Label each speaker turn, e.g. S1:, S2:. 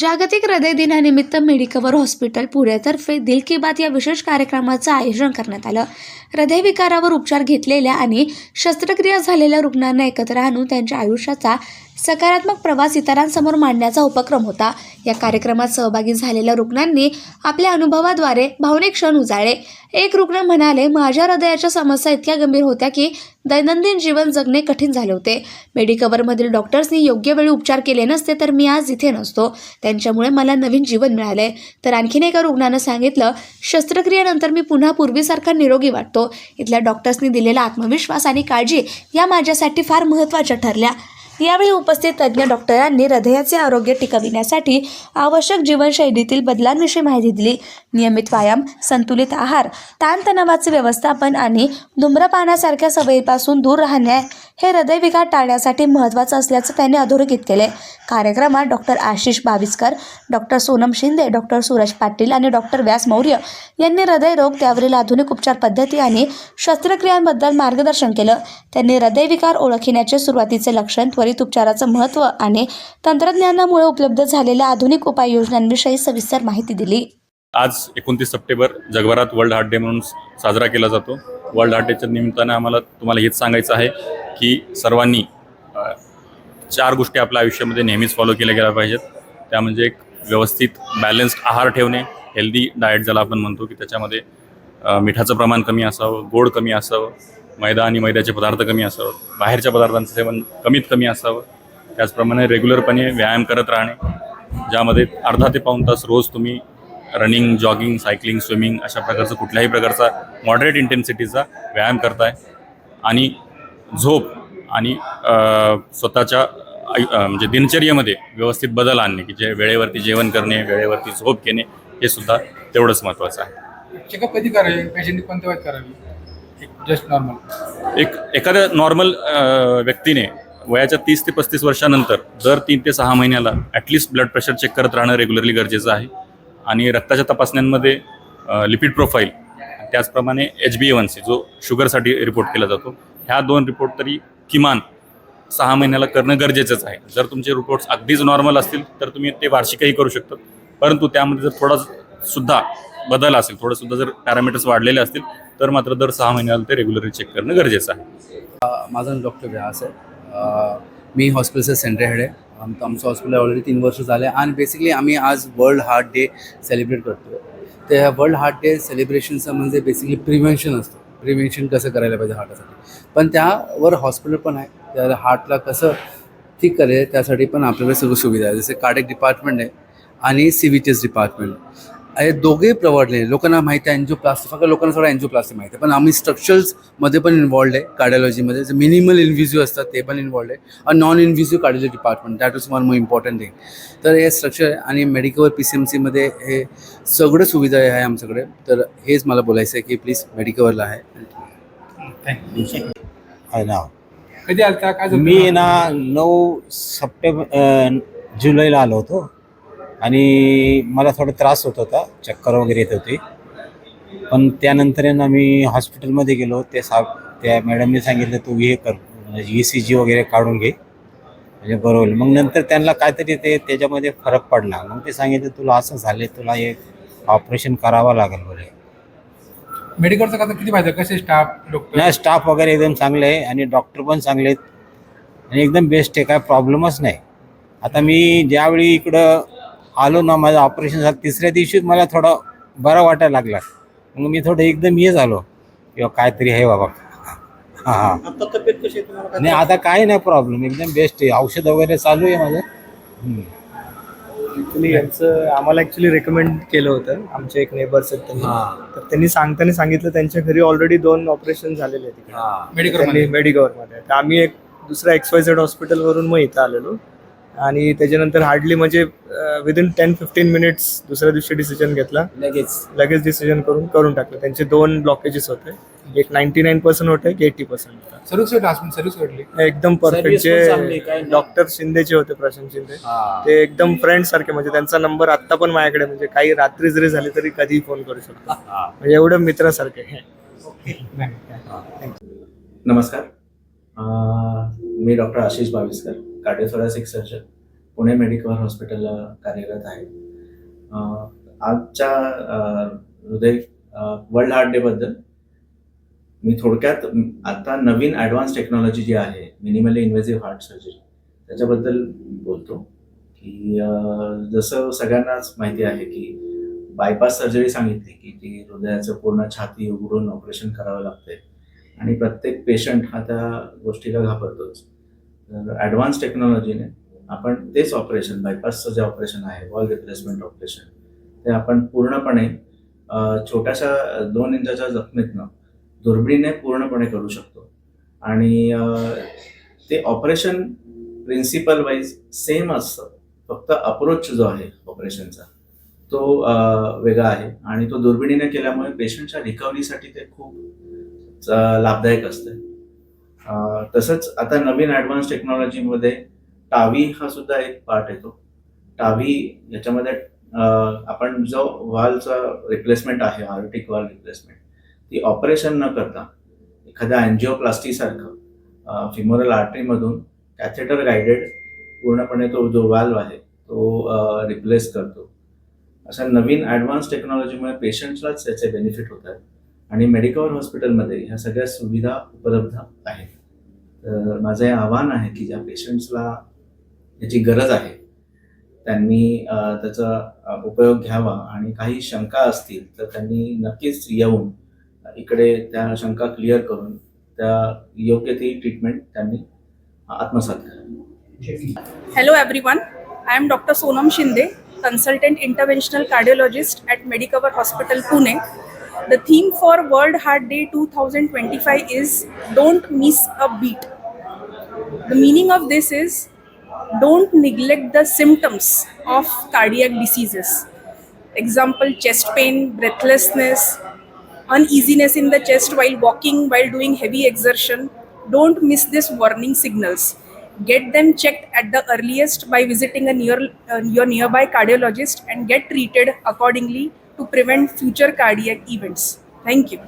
S1: जागतिक हृदय दिनानिमित्त मेडिकवर हॉस्पिटल पुण्यातर्फे दिल की बात या विशेष कार्यक्रमाचं आयोजन करण्यात आलं. हृदयविकारावर उपचार घेतलेल्या आणि शस्त्रक्रिया झालेल्या रुग्णांना एकत्र आणून त्यांच्या आयुष्याचा सकारात्मक प्रवास इतरांसमोर मांडण्याचा उपक्रम होता. या कार्यक्रमात सहभागी झालेल्या रुग्णांनी आपल्या अनुभवाद्वारे भावनिक क्षण उजाळले. एक रुग्ण म्हणाले माझ्या हृदयाच्या समस्या इतक्या गंभीर होत्या की दैनंदिन जीवन जगणे कठीण झाले होते. मेडिकवरमधील डॉक्टर्सनी योग्य वेळी उपचार केले नसते तर मी आज इथे नसतो. त्यांच्यामुळे मला नवीन जीवन मिळाले तर आणखीन एका रुग्णानं सांगितलं शस्त्रक्रियेनंतर मी पुन्हा पूर्वीसारखा निरोगी वाटतो. इथल्या डॉक्टर्सनी दिलेला आत्मविश्वास आणि काळजी या माझ्यासाठी फार महत्त्वाच्या ठरल्या. यावेळी उपस्थित तज्ज्ञ डॉक्टरांनी हृदयाचे आरोग्य टिकविण्यासाठी आवश्यक जीवनशैलीतील बदलांविषयी माहिती दिली. नियमित व्यायाम संतुलित आहार ताणतणावाचे व्यवस्थापन आणि धूम्रपानासारख्या सवयीपासून दूर राहणे हे हृदयविकार टाळण्यासाठी महत्त्वाचं असल्याचं त्यांनी अधोरेखित केले. कार्यक्रमात doctor Ashish Baviskar doctor Sonam Shinde doctor Suraj Patil आणि डॉक्टर व्यास मौर्य यांनी हृदयरोग त्यावरील आधुनिक उपचार पद्धती आणि शस्त्रक्रियांबद्दल मार्गदर्शन केलं. त्यांनी हृदयविकार ओळखण्याचे सुरुवातीचे लक्षण त्वरित उपचाराचं महत्त्व आणि तंत्रज्ञानामुळे उपलब्ध झालेल्या आधुनिक उपाययोजनांविषयी सविस्तर माहिती दिली.
S2: आज एकोणतीस सप्टेंबर जगभरात वर्ल्ड हार्ट डे म्हणून साजरा केला जातो. वर्ल्ड हार्ट डेच्या निमित्तानं आम्हाला तुम्हाला हेच सांगायचं आहे की सर्वांनी चार गोष्टी आपल्या आयुष्यामध्ये नेहमीच फॉलो केल्या गेल्या पाहिजेत. त्या म्हणजे एक व्यवस्थित बॅलन्स्ड आहार ठेवणे हेल्दी डाएट ज्याला आपण म्हणतो की त्याच्यामध्ये मिठाचं प्रमाण कमी असावं गोड कमी असावं मैदा आणि मैद्याचे पदार्थ कमी असावं. बाहेरच्या पदार्थांचं सेवन कमीत कमी असावं. त्याचप्रमाणे रेग्युलरपणे व्यायाम करत राहणे ज्यामध्ये अर्धा ते पाऊण तास रोज तुम्ही रनिंग जॉगिंग सायकलिंग स्विमिंग अशा प्रकारचं कुठल्याही प्रकारचा मॉडरेट इंटेन्सिटीचा व्यायाम करताय. आणि झोप आणि स्वतःच्या म्हणजे दिनचर्येमध्ये व्यवस्थित बदल आणणे की जे वेळेवरती जेवण करणे वेळेवरती झोप घेणे हे सुद्धा तेवढंच महत्त्वाचं आहे.
S3: चेकअप कधी करावे? पेशंटने कोणत्या वेळेत करावी? जस्ट नॉर्मल
S2: एक एखाद्या नॉर्मल व्यक्तीने वयाच्या तीस ते पस्तीस वर्षानंतर दर तीन ते सहा महिन्याला ॲटलिस्ट ब्लड प्रेशर चेक करत राहणं रेग्युलरली गरजेचं आहे. आणि रक्ताच्या तपासण्यांमध्ये लिपिड प्रोफाईल त्याचप्रमाणे H B A one C जो शुगरसाठी रिपोर्ट केला जातो. ह्या दोन रिपोर्ट तरी किमान सहा महिन्याला करणं गरजेचंच आहे. जर तुमचे रिपोर्ट्स अगदीच नॉर्मल असतील तर तुम्ही ते वार्षिकही करू शकता. परंतु त्यामध्ये जर थोडा सुद्धा बदल असेल थोडंसुद्धा जर पॅरामीटर्स वाढलेले असतील तर मात्र दर सहा महिन्याला ते रेग्युलरली चेक करणं गरजेचं आहे.
S4: माझं नाव डॉक्टर व्यास आहे. मी हॉस्पिटलचं सेंटर हेड आहे. आमचं आमचं हॉस्पिटल ऑलरेडी तीन वर्ष झाले आणि बेसिकली आम्ही आज वर्ल्ड हार्ट डे सेलिब्रेट करतो तर ह्या वर्ल्ड हार्ट डे सेलिब्रेशनचं म्हणजे बेसिकली प्रिव्हेन्शन असतं. प्रिव्हेन्शन कसं करायला पाहिजे हार्टासाठी. पण त्यावर हॉस्पिटल पण आहे. त्या हार्टला कसं ठीक करेल त्यासाठी पण आपल्याकडे सर्व सुविधा आहे. जसे कार्डिक डिपार्टमेंट आहे आणि C V T S department हे दोघे प्रवडले लोकांना माहिती आहे अँजिओप्लास्टी फक्त लोकांना सगळं अँजिओप्लास्टी माहिती आहे. पण आम्ही स्ट्रक्चर्समध्ये पण इन्वॉल्ड आहे कार्डिओलॉजीमध्ये जे मिनिमल इन्व्हिज्यू असतात ते पण इन्वॉल्ड आहे. आणि non invasive cardiology department that is one more important thing तर हे स्ट्रक्चर आणि मेडिकल पी सी एम सीमध्ये हे सगळं सुविधा आहे आमच्याकडे. तर हेच मला बोलायचं आहे की प्लीज मेडिकलला आहे.
S3: थँक्यू
S5: आहे ना
S3: कधी आलता?
S5: मी ना नऊ सप्टेंबर जुलैला आलो होतो. आणि मला थोडा त्रास होत होता चक्कर वगैरे येत होती. पण त्यानंतर ना मी हॉस्पिटलमध्ये गेलो. ते सा त्या मॅडमने सांगितलं तू हे कर म्हणजे ई सी जी वगैरे काढून घे. म्हणजे बरं होईल. मग नंतर त्यांना काहीतरी ते त्याच्यामध्ये फरक पडला. मग ते सांगितलं तुला असं झालं तुला एक ऑपरेशन करावं लागेल बोले
S3: मेडिकलचा कसं किती पाहिजे कसे स्टाफ डॉक्टर?
S5: नाही स्टाफ वगैरे एकदम चांगले आहे आणि डॉक्टर पण चांगले आहेत. आणि एकदम बेस्ट आहे काय प्रॉब्लेमच नाही. आता मी ज्यावेळी इकडं आलो ना माझं ऑपरेशन झालं. तिसऱ्या दिवशीच मला थोडं बरं वाटायला लागला. मग मी थोडं एकदम हे झालो. किंवा काहीतरी आहे बाबा. हां हां. नाही आता काही नाही प्रॉब्लेम एकदम बेस्ट आहे. औषध वगैरे चालू आहे माझं. हम्म.
S6: ॲक्च्युली यांचं आम्हाला ॲक्च्युली रेकमेंड केलं होतं. आमचे एक नेबर्स आहेत त्यांनी. तर त्यांनी सांगताना सांगितलं त्यांच्या घरी ऑलरेडी दोन ऑपरेशन झालेले आहेत.
S3: मेडिकल
S6: त्यांनी मेडिकवरमध्ये तर आम्ही एक दुसऱ्या एक्स वाय झेड हॉस्पिटलवरून मग इथं आलेलो. आणि त्याच्यानंतर हार्डली म्हणजे विदिन टेन फिफ्टीन मिनिट्स दुसऱ्या दिवशी डिसिजन घेतला.
S4: लगेच.
S6: लगेच डिसिजन करून करून टाकलं. त्यांचे दोन ब्लॉकेजेस होते. एक नाईन्टी नाईन पर्सेंट होते एक एटी पर्सेंट होता.
S3: सर्व्हिस सर्व्हिस
S6: एकदम परफेक्ट जे. डॉक्टर शिंदेचे होते प्रशांत शिंदे
S4: हां.
S6: ते एकदम फ्रेंड सारखे म्हणजे त्यांचा नंबर आता पण माझ्याकडे म्हणजे काही रात्री जरी झाली तरी कधीही फोन करू शकतो. म्हणजे एवढं मित्रासारखे
S7: नमस्कार. मी doctor Ashish Baviskar. Cardiothoracic surgeon Pune medical हॉस्पिटलला कार्यरत आहे. आजच्या हृदय वर्ल्ड हार्ट डेबद्दल मी थोडक्यात आता नवीन ॲडव्हान्स टेक्नॉलॉजी जी आहे मिनिमली इन्व्हेजिव्ह हार्ट सर्जरी त्याच्याबद्दल बोलतो की जसं सगळ्यांनाच माहिती आहे की बायपास सर्जरी सांगितली की ती हृदयाचं पूर्ण छाती उघडून ऑपरेशन करावं लागते आणि प्रत्येक पेशंट हा त्या गोष्टीला घाबरतोच. ॲडव्हान्स टेक्नॉलॉजीने आपण तेच ऑपरेशन बायपासचं जे ऑपरेशन आहे वॉल रिप्लेसमेंट ऑपरेशन ते आपण पूर्णपणे छोट्याशा दोन इंचाच्या जखमेतनं दुर्बिणीने पूर्णपणे करू शकतो. आणि ते ऑपरेशन प्रिन्सिपल वाईज सेम असतं. फक्त अप्रोच जो आहे ऑपरेशनचा तो वेगळा आहे. आणि तो दुर्बिणीने केल्यामुळे पेशंटच्या रिकव्हरीसाठी ते खूप लाभदायक असते. तसंच आता नवीन ॲडव्हान्स टेक्नॉलॉजीमध्ये टावी हा सुद्धा एक पार्ट येतो. टावी याच्यामध्ये आपण जो व्हालचा रिप्लेसमेंट आहे आर्टिक वॉल रिप्लेसमेंट ती ऑपरेशन न करता एखाद्या अँजिओप्लास्टीसारखं फिमोरल आर्टरीमधून कॅथेटर गायडेड पूर्णपणे तो जो वाल्व आहे तो रिप्लेस करतो. अशा नवीन ॲडव्हान्स टेक्नॉलॉजीमुळे पेशंट्सलाच त्याचे बेनिफिट होत आहेत आणि मेडिकवर हॉस्पिटलमध्ये ह्या सगळ्या सुविधा उपलब्ध आहेत. तर माझं हे आव्हान आहे की ज्या पेशंट्सला याची गरज आहे त्यांनी त्याचा उपयोग घ्यावा आणि काही शंका असतील तर त्यांनी नक्कीच येऊन इकडे त्या शंका क्लिअर करून त्या योग्य ती ट्रीटमेंट त्यांनी आत्मसात करावी
S8: Hello I I doctor Sonam Shinde Shinde, consultant cardiologist cardiologist Medicover hospital Pune The theme for World Heart Day 2025 is Don't Miss a Beat. The meaning of this is don't neglect the symptoms of cardiac diseases. Example chest pain, breathlessness, uneasiness in the chest while walking, while doing heavy exertion. Don't miss these warning signals get them checked at the earliest by visiting a near uh, your nearby cardiologist and get treated accordingly to prevent future cardiac events. Thank you